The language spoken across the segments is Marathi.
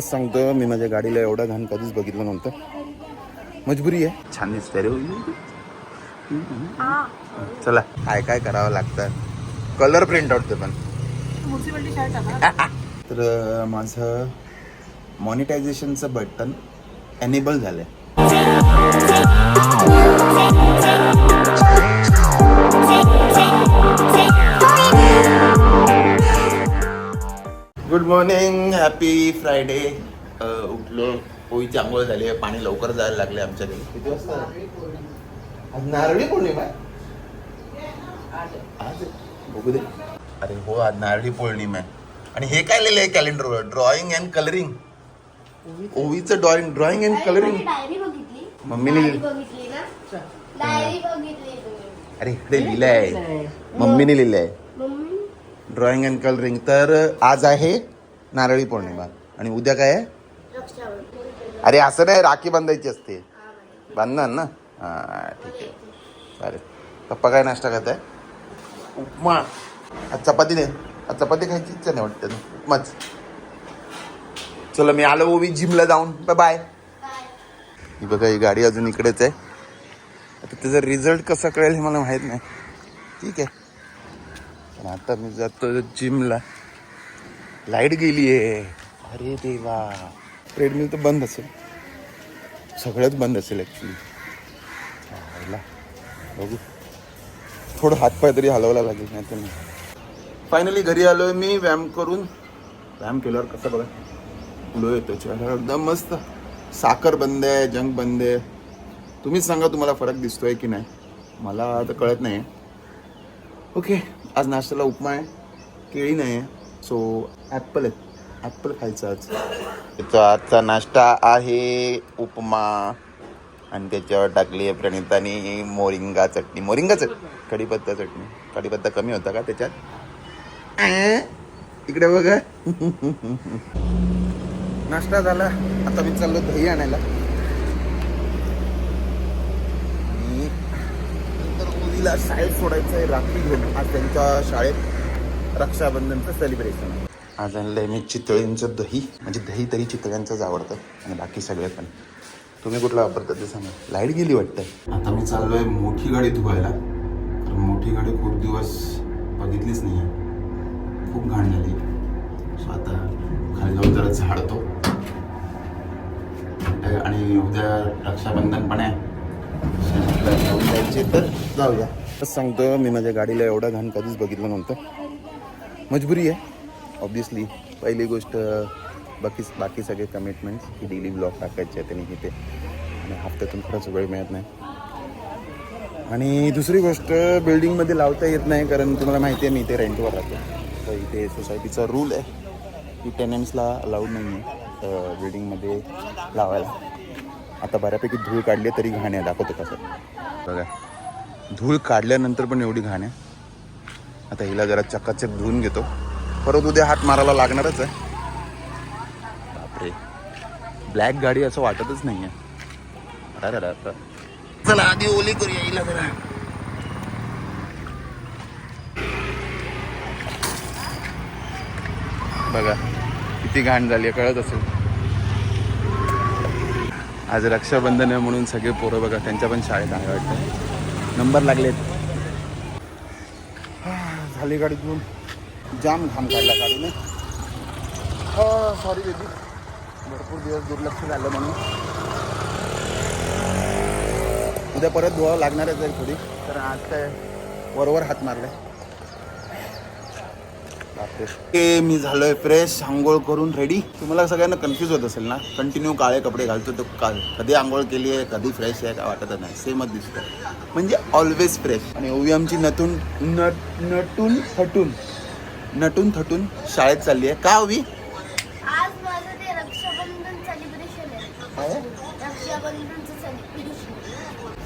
सांगतो मी माझ्या गाडीला एवढा घाण कधीच बघितलं नव्हतं. मजबुरी आहे. छान दिसतंय रे चला. काय काय करावं लागतं. कलर प्रिंट आउट ते पण. तर माझं मॉनिटायझेशनचं बटन एनेबल झालंय. गुड मॉर्निंग हॅपी फ्रायडे उठलो पोळीची आंघोळ झाली आहे पाणी लवकर जायला लागले आमच्या घरी किती वाजता? आज नारळी पौर्णिमा आहे. आज आहे? बघू दे. अरे हो आज नारळी पौर्णिमा आहे. आणि हे काय लिहिलं आहे कॅलेंडरवर drawing and colouring ओवीचं drawing drawing and colouring diary बघितली. मम्मीने डायरी लिहिली. बघितली ना डायरी बघितली. तुम्ही अरे इकडे लिहिलंय. मम्मीने लिहिलंय. Drawing and colouring. तर आज आहे नारळी पौर्णिमा. आणि उद्या काय आहे? रक्षाबंधन अरे असं नाही राखी बांधायची असते. बांधणार ना? हा ठीक आहे. चालेल. पप्पा काय नाश्ता करत आहे उपमा. आज चपाती नाही. आज चपाती खायची इच्छा नाही वाटतं उपमाच. चला मी आलो ओवी जिमला जाऊन. बाय बाय ही बघा ही गाडी अजून इकडेच आहे. आता त्याचा रिझल्ट कसा कळेल हे मला माहीत नाही. ठीक आहे. आता मी जातो जिमला. लाइट गेली आहे अरे देवा. ट्रेडमिल तर बंद असेल. सगळंच बंद असेल ॲक्च्युली बघू. थोडं हातपाय तरी हलवला लागेल नाही तर नाही. फायनली घरी आलोय मी व्यायाम करून. व्यायाम केल्यावर कसं बघा. ग्लो येतो चेहरा एकदम मस्त. साखर बंद आहे जंक बंद आहे. तुम्हीच सांगा तुम्हाला फरक दिसतोय की नाही. मला तर कळत नाही ओके आज नाश्त्याला उपमा आहे केळी नाही आहे. सो ॲप्पल आहे. ॲप्पल खायचं आज. त्याचा आजचा नाश्ता आहे उपमा. आणि त्याच्यावर टाकली आहे प्रणितानी मोरिंगा चटणी. मोरिंगा चटणी कढीपत्ता चटणी. कढीपत्ता कमी होता का त्याच्यात? इकडे बघा. नाश्ता झाला. आता मी चाललो दही आणायला आणि नंतर मुलीला शाळेत सोडायचं आहे राखी घेऊन आज त्यांच्या शाळेत रक्षाबंधनचं सेलिब्रेशन आहे आज आणलंय मी चितळींचं दही. म्हणजे दही तरी चितळ्यांचंच आवडतं. आणि बाकी सगळे पण. तुम्ही कुठला वापरता ते सांगा. लाइट गेली वाटतं. आता मी चाललोय मोठी गाडी धुवायला. कारण मोठी गाडी खूप दिवस बघितलीच नाही खूप घाण झाली. सो आता खाली जाऊन जरा झाडतो. आणि उद्या रक्षाबंधन पण आहे. तर जाऊया. तसं सांगतो मी माझ्या गाडीला एवढा घाण कधीच बघितलं नव्हतं. मजबुरी आहे ऑब्विसली पहिली गोष्ट बाकी बाकी सगळे कमिटमेंट्स की डेली ब्लॉग टाकायचे आहेत आणि इथे आणि हफ्त्यातून खरंच वेळ मिळत नाही. आणि दुसरी गोष्ट बिल्डिंगमध्ये लावता येत नाही कारण तुम्हाला माहिती आहे मी इथे रेंटवर राहतो. तर इथे सोसायटीचा रूल आहे की टेनंट्सला अलाउड नाही आहे बिल्डिंगमध्ये लावायला. आता बऱ्यापैकी धूळ काढली तरी घाण आहे दाखवतो कसं. बघा. धूळ काढल्यानंतर पण एवढी घाण आहे. आता हिला जरा चकाचक धुवून घेतो. परत उद्या हात मारायला लागणारच आहे. बापरे. ब्लॅक गाडी असं वाटतच नाही आहे अरे अरे अरे चला आधी ओली करूया हिला जरा. बघा किती घाण झाली आहे कळत असेल. आज रक्षाबंधन आहे म्हणून सगळे पोरं बघा त्यांच्या पण शाळेत आहे वाटतं. नंबर लागलेत. झाली गाडी घेऊन जाम घाम काढला गाडीने. सॉरी बेबी भरपूर दिवस दुर्लक्ष झालं म्हणून. उद्या परत धुवावं लागणारच आहे थोडी. तर आज काय वरवर हात मारलाय. ए मी झालोय फ्रेश आंघोळ करून रेडी तुम्हाला सगळ्यांना कन्फ्यूज होत असेल ना? कंटिन्यू काळे कपडे घालतो तो का कधी आंघोळ केली आहे कधी फ्रेश आहे काय वाटत नाही. सेमच दिसतं म्हणजे ऑलवेज फ्रेश आणि ओवी आमची नटून नट नटून थटून. नटून थटून शाळेत चालली आहे. का ओवी? ते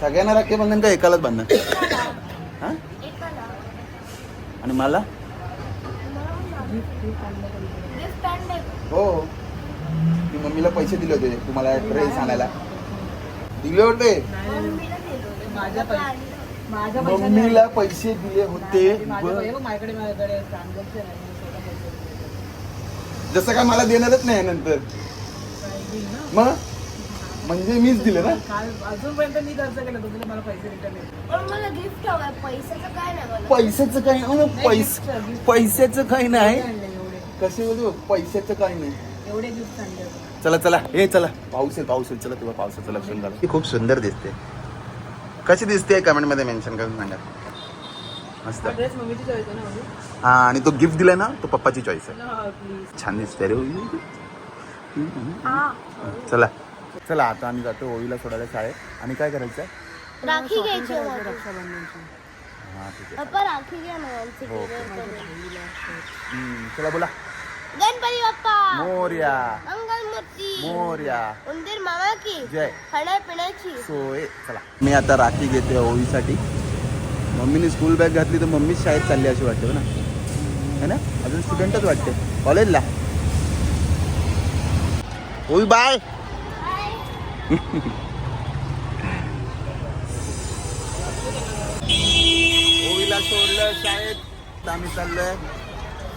सगळ्यांना राखी बंधन का एकालाच हा? एकाला. आणि मला? हो. मी मम्मीला पैसे दिले होते. तुम्हाला ड्रेस आणायला. दिले होते. मम्मीला मला पैसे- दिले होते. जसं काय मला देणारच नाही नंतर. मग? म्हणजे मीच दिले ना. काल अजूनपर्यंत मी खर्च केला तुम्ही मला पैसे रिटर्न येईल पण मला गिफ्ट हवंय पैशाचं काय नाही मला. पैशाचं काही नाही पैस. पैशाचं काही नाही. कसे बोलतो पैशाचं काही नाही. एवढे गिफ्ट आणले होते. चला चला हे चला. पाऊस आहे पाऊस आहे. चला तेव्हा पावसाचं लक्षण झालं ती खूप सुंदर दिसते. कशी दिसते कमेंटमध्ये मेन्शन करून सांगा. मस्त. हा ड्रेस मम्मीची चॉईस आहे ना माझी? हा आणि तो गिफ्ट दिलाय ना तो पप्पाची चॉईस आहे. प्लीज छान दिसते रे. चला. चला आता आम्ही जातो ओळीला सोडायला शाळेत. आणि काय करायचं? आहे राखी घ्यायची आहे मला. रक्षाबंधनची. हा ठीक पप्पा राखी घ्या ना आमची हो. हम्म, चला बोला. गणपती बाप्पा. मोर्या. मंगल मूर्ती. मोर्या. उंदीर मामा की? जय. खाण्यापिण्याची सोय चला. मी आता राखी घेते ओळीसाठी मम्मीने स्कूल बॅग घातली तर मम्मीच शाळेत चालली अशी वाटते ना? है ना? अजून स्टुडंटच वाटते. कॉलेजला ओळी बाय ओळीला सोडलं शाळेत आम्ही चाललोय.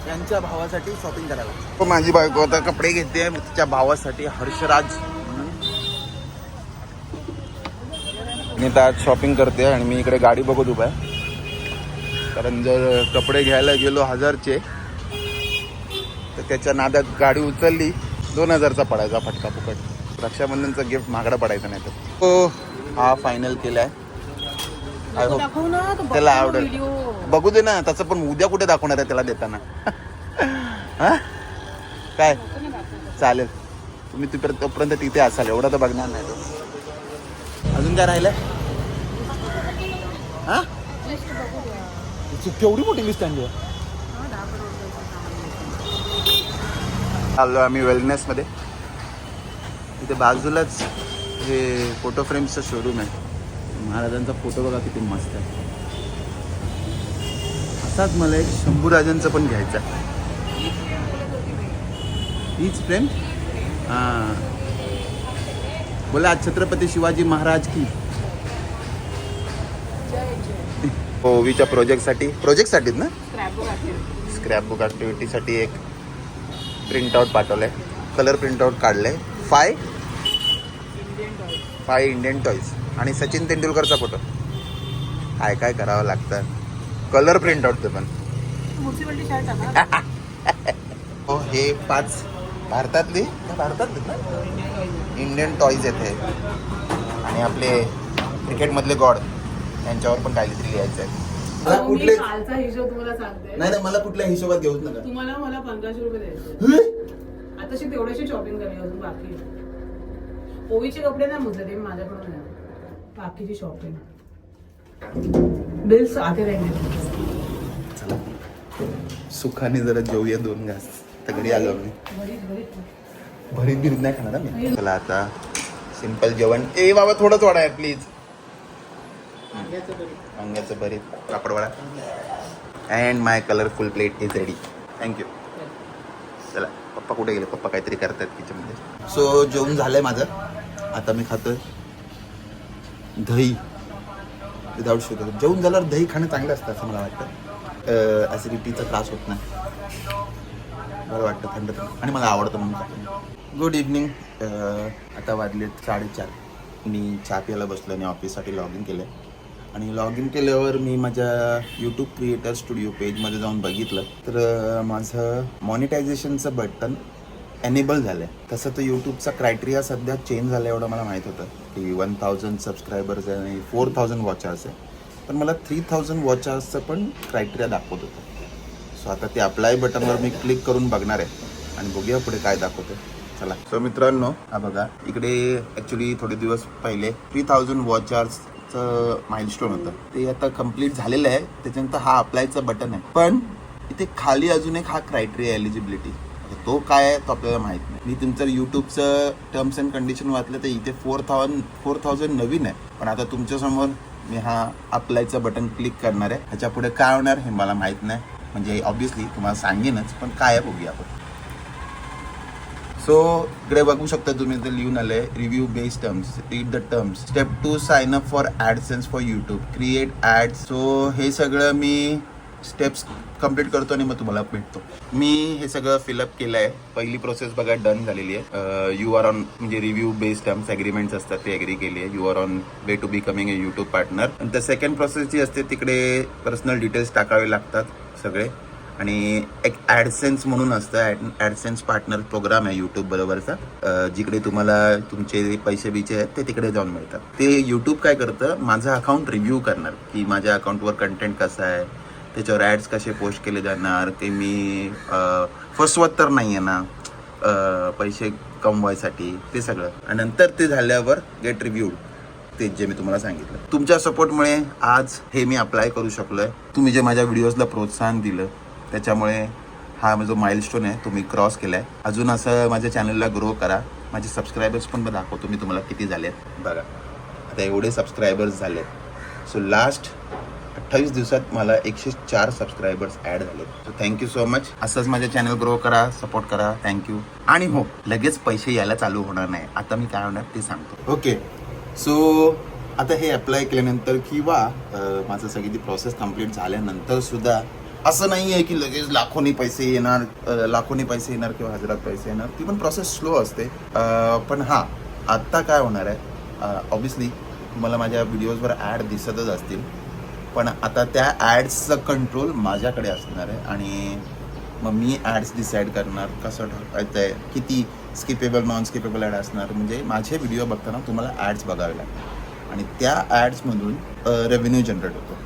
त्यांच्या भावासाठी शॉपिंग करायला. हो, माझी बायको आता कपडे घेते तिच्या भावासाठी हर्षराज मी तर आज शॉपिंग करते आणि मी इकडे गाडी बघत उभा आहे. कारण जर कपडे घ्यायला गेलो हजारचे तर त्याच्या नादात गाडी उचलली दोन हजारचा पडायचा फटका फुकट. रक्षाबंधनचं गिफ्ट महागडा पडायचं नाही तर. हो हा फायनल केलाय आय होप त्याला आवडेल. व्हिडिओ बघू दे ना त्याचं पण उद्या कुठे दाखवणार आहे त्याला देताना. हा? काय? चालेल. तुम्ही तिपर्यंत तोपर्यंत तिथे असाल एवढं तर बघणार नाही तो. अजून काय राहिलं हा? केवढी मोठी लिस्ट आणली आहे? आलो आम्ही वेलनेसमध्ये तिथे बाजूलाच हे फोटो फ्रेम्सचं शोरूम आहे. महाराजांचा फोटो बघा किती मस्त आहे. असाच मला एक शंभूराजांचं पण घ्यायचं आहे. हीच फ्रेम हां. बोला आज छत्रपती शिवाजी महाराज की. हो, ओवीच्या प्रोजेक्टसाठी प्रोजेक्टसाठीच ना? स्क्रॅप बुक ॲक्टिव्हिटीसाठी एक प्रिंटआउट पाठवलं आहे कलर प्रिंटआउट काढलं आहे फाय फाय इंडियन टॉईज आणि सचिन तेंडुलकरचा फोटो. काय काय करावं लागतं? कलर प्रिंटआउट ते पण. हो हे पाच भारतातली? ना? इंडियन टॉईज येते आणि आपले क्रिकेटमधले गॉड यांच्यावर पण काहीतरी लिहायचं आहे. मला कुठले कालचा हिशोब तुम्हाला सांगते. नाही नाही मला कुठल्या हिशोबात घेऊच नका. तुम्हाला मला पंधराशे रुपये द्यायचे. हे? आताशी तेवढ्याशी शॉपिंग अजून बाकी. आहे. ओवीचे कपडे नाही मुजले ते माझ्याकडून नाही. बाकीची शॉपिंग बिल्स आते राहिले. सुखाने जरा जेऊया दोन घास. घरी आलो मी भरीत बिरीत नाही खाणार मी चला आता सिंपल जेवण. ए बाबा थोडंच वाढा आहे प्लीज वांग्याचं भरीत पापडवाडा and my colourful plate is ready thank you चला पप्पा कुठे गेले? पप्पा काहीतरी करतात किचनमध्ये सो जेवण झालंय माझं. आता मी खातोय. दही. विदाऊट शुगर जेवून झाल्यावर दही खाणं चांगलं असतं असं मला वाटतं. ॲसिडिटीचा त्रास होत नाही. बरं वाटतं थंड थंड. आणि मला आवडतं म्हणून खातं गुड इव्हनिंग आता वाजलेत साडेचार. मी चहा प्यायला बसलो आणि ऑफिससाठी लॉग इन केलं आणि लॉग इन केल्यावर मी माझ्या यूट्यूब क्रिएटर स्टुडिओ पेजमध्ये जाऊन बघितलं. तर माझं मॉनिटायझेशनचं बटन एनेबल झालं आहे तसं तर यूट्यूबचा क्रायटेरिया सध्या चेंज झाला एवढं मला माहीत होतं. की वन थाउजंड सबस्क्रायबर्स आहे आणि फोर थाउजंड वॉचर्स आहे. पण मला थ्री थाउजंड वॉचर्सचं पण क्रायटेरिया दाखवत होतं. सो आता ते अप्लाय बटनवर मी क्लिक करून बघणार आहे. आणि बघूया पुढे काय दाखवतं चला. सो मित्रांनो हा बघा. इकडे ॲक्च्युली थोडे दिवस पहिले थ्री थाउजंड वॉचर्सचं माइलस्टोन होतं. ते आता कंप्लीट झालेलं आहे. त्याच्यानंतर हा अप्लायचं बटन आहे. पण इथे खाली अजून एक हा क्रायटेरिया एलिजिबिलिटी तो काय आहे तो आपल्याला माहीत नाही. मी तुमचं युट्यूबचं टर्म्स अँड कंडिशन वाचलं तर इथे फोर थाउजंड फोर थाउजंड नवीन आहे. पण आता तुमच्यासमोर मी हा अप्लायचं बटन क्लिक करणार आहे. ह्याच्या पुढे काय होणार हे मला माहीत नाही. म्हणजे ऑब्विसली तुम्हाला सांगेनच पण काय आहे बघूया आपण. सो इकडे बघू शकता तुम्ही ते लिहून आले review based terms read the terms step two sign up for AdSense for YouTube create ad so हे सगळं मी स्टेप्स कंप्लीट करतो आणि मग तुम्हाला भेटतो. मी हे सगळं फिलअप केलं आहे. पहिली प्रोसेस बघा डन झालेली आहे. यू आर ऑन म्हणजे रिव्ह्यू बेस्ड टर्म्स ॲग्रीमेंट्स असतात ते ॲग्री केली आहे. You are on way to becoming a YouTube partner आणि तर सेकंड प्रोसेस जी असते तिकडे पर्सनल डिटेल्स टाकावे लागतात सगळे. आणि एक ॲडसेन्स म्हणून असतं ॲडसेन्स पार्टनर प्रोग्राम आहे यूट्यूब बरोबरचा. जिकडे तुम्हाला तुमचे पैसे बिचे आहेत ते तिकडे जाऊन मिळतात. ते यूट्यूब काय करतं माझं अकाउंट रिव्ह्यू करणार की माझ्या अकाउंटवर कंटेंट कसा आहे त्याच्यावर ॲड्स कसे पोस्ट केले जाणार ते मी फसवत तर नाही आहे ना पैसे कमवायसाठी ते सगळं. आणि नंतर ते झाल्यावर गेट रिव्ह्यूड ते जे मी तुम्हाला सांगितलं. तुमच्या सपोर्टमुळे आज हे मी अप्लाय करू शकलोय. तुम्ही जे माझ्या व्हिडिओजला प्रोत्साहन दिलं त्याच्यामुळे हा जो माइलस्टोन आहे तो मी क्रॉस आहे अजून असं माझ्या चॅनलला ग्रो करा. माझे सबस्क्रायबर्स पण दाखवतो मी तुम्हाला किती झाले आहेत बघा. आता एवढे सबस्क्रायबर्स झाले सो लास्ट अठ्ठावीस दिवसात मला एकशे चार सबस्क्रायबर्स ॲड झाले. So thank you so much असंच माझ्या चॅनल ग्रो करा सपोर्ट करा. थँक्यू आणि हो लगेच पैसे यायला चालू होणार नाही. आता मी काय होणार ते सांगतो. ओके सो आता हे अप्लाय केल्यानंतर किंवा माझं सगळी ती प्रोसेस कंप्लीट झाल्यानंतर सुद्धा असं नाही आहे की लगेच लाखोनी पैसे येणार लाखोनी पैसे येणार किंवा हजारात पैसे येणार. ती पण प्रोसेस स्लो असते. पण हां आत्ता काय होणार आहे? ऑब्विसली तुम्हाला माझ्या व्हिडिओजवर ॲड दिसतच असतील. पण आता त्या ॲड्सचं कंट्रोल माझ्याकडे असणार आहे आणि मग मी ॲड्स डिसाईड करणार कसं ठरवायचं आहे किती स्किपेबल नॉन स्किपेबल ॲड असणार? म्हणजे माझे व्हिडिओ बघताना तुम्हाला ॲड्स बघावे लागतात आणि त्या ॲड्समधून रेव्हेन्यू जनरेट होतो.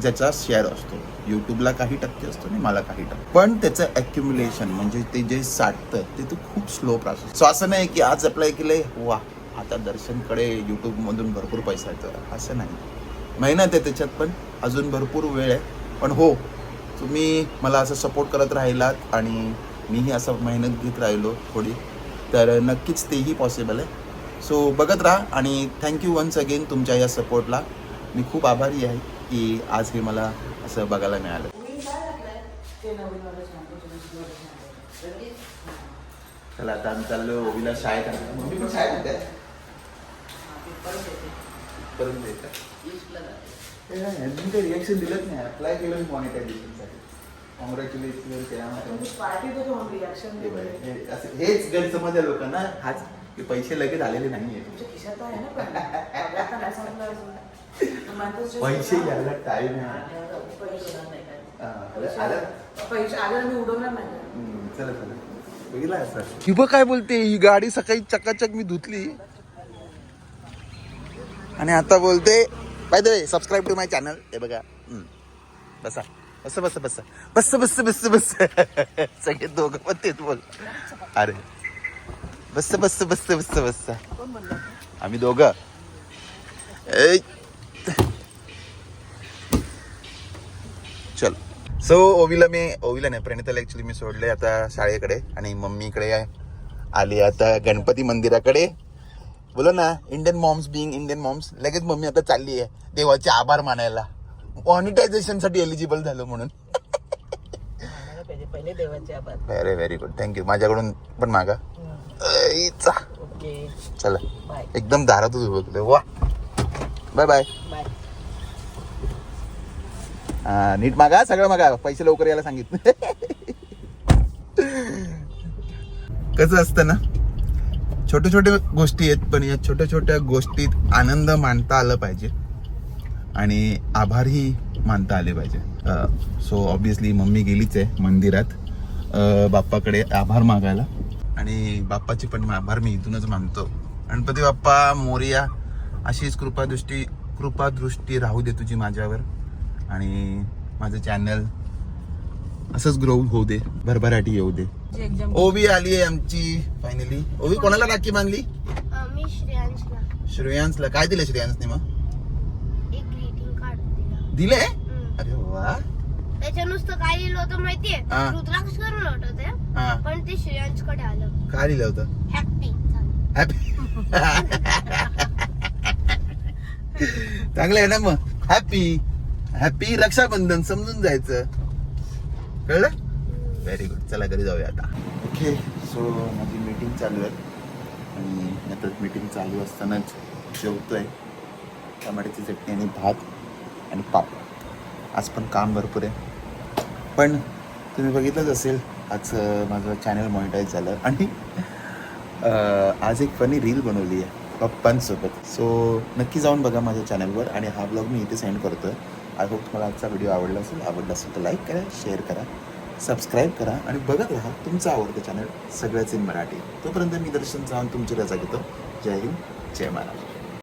ज्याचा शेअर असतो. यूट्यूबला काही टक्के असतो आणि मला काही टक्के. पण त्याचं ॲक्युम्युलेशन म्हणजे ते जे साठतं ते तो खूप स्लो प्रोसेस सो असं नाही की आज अप्लाय आहे वा आता दर्शनकडे यूट्यूबमधून भरपूर पैसा येतो असं नाही. मेहनत आहे त्याच्यात पण अजून भरपूर वेळ आहे. पण हो तुम्ही मला असं सपोर्ट करत राहिलात आणि मीही असं मेहनत घेत राहिलो थोडी. तर नक्कीच तेही पॉसिबल आहे. सो बघत राहा आणि थँक्यू वन्स अगेन तुमच्या या सपोर्टला मी खूप आभारी आहे की आज हे मला असं बघायला मिळालं. चला आता आम्ही चाललो ओवीला शाळेत. मम्मी पण शाळेत होत्या? हा, ते परत येते. परत येतात रिएक्शन दिलंच नाही. अप्लाय केलं मी मॉनिटायझेशनसाठी कॉंग्रॅच्युलेशन. हे असं- हेच गैरसमज आहे लोकांना. हाच की पैसे लगेच आलेले नाहीये. अजून. पैसे घ्यायला टाइम आहे. हा. हा, चला चला. बघितला सर किंवा काय बोलते ही गाडी सकाळी चकाचक मी धुतली. आणि आता बोलते by the way subscribe to my channel हे बघा. बसा. बस बस बस. बस बस बस बस. सगळे दोघं पण तेच बोल. अरे. बस बस बस बस बस. आम्ही दोघं. चल. सो ओवीला मी ओवीला नाही प्रणिताला ऍक्च्युली मी सोडले आता शाळेकडे आणि मम्मीकडे आली आता गणपती मंदिराकडे. बोलो ना Indian moms being Indian moms लगेच मम्मी आता चालली आहे. देवाचे आभार मानायला. मॉनिटायझेशनसाठी एलिजिबल झालो म्हणून. पहिले देवाचे आभार. व्हेरी व्हेरी गुड थँक्यू माझ्याकडून पण मागा. ऐ, चा. ओके. चला. बाय. एकदम दारातच उभं केलं. वा. Bye bye bye. हा, नीट मागा सगळं मागा. पैसे लवकर यायला सांगितलं. कसं असतं ना? छोट्या छोट्या गोष्टी आहेत पण या छोट्या छोट्या गोष्टीत आनंद मानता आलं पाहिजे. आणि आभारही मानता आले पाहिजे. सो ऑब्विसली मम्मी गेलीच आहे मंदिरात. बाप्पाकडे आभार मागायला. आणि बाप्पाचे पण आभार मी इथूनच मानतो. गणपती बाप्पा मोरिया अशीच कृपादृष्टी कृपादृष्टी राहू दे तुझी माझ्यावर. आणि माझं चॅनल असंच ग्रो होऊ दे भरभराटी येऊ दे. ओवी आली आहे आमची फायनली ओवी कोणाला राखी बांधली मी श्रेयांशला. श्रेयांसला काय दिलं श्रेयांसने मग? एक ग्रीटिंग कार्ड दिला. अरे वा. त्याच्या नुसतं काय लिहिलं होतं माहितीये. रुद्राक्ष करून होतं ते. पण ते श्रेयांशकडे आलं. काय लिहिलं होतं? हॅपी हॅपी चांगलं आहे ना मग? हॅपी हॅपी रक्षाबंधन समजून जायचं. कळलं? व्हेरी गुड चला घरी जाऊया आता. ओके सो माझी मीटिंग चालू आहे. आणि नंतर मीटिंग चालू असतानाच जेवतोय. टमाट्याची चटणी आणि भात आणि पापड. आज पण काम भरपूर आहे. पण तुम्ही बघितलंच असेल आज माझं चॅनल मॉनिटाईज झालं. आणि आज एक फनी रील बनवली आहे पप्पांसोबत. सो नक्की जाऊन बघा माझ्या चॅनलवर आणि हा ब्लॉग मी इथे सेंड करतो आहे आय होप तुम्हाला आजचा व्हिडिओ आवडला असेल आवडला असेल तर लाईक करा शेअर करा. सबस्क्राईब करा आणि बघत राहा तुमचं आवडतं चॅनल सगळ्याच इन मराठी. तोपर्यंत मी दर्शन जाऊन तुमची रजा घेतो. जय हिंद जय महाराष्ट्र.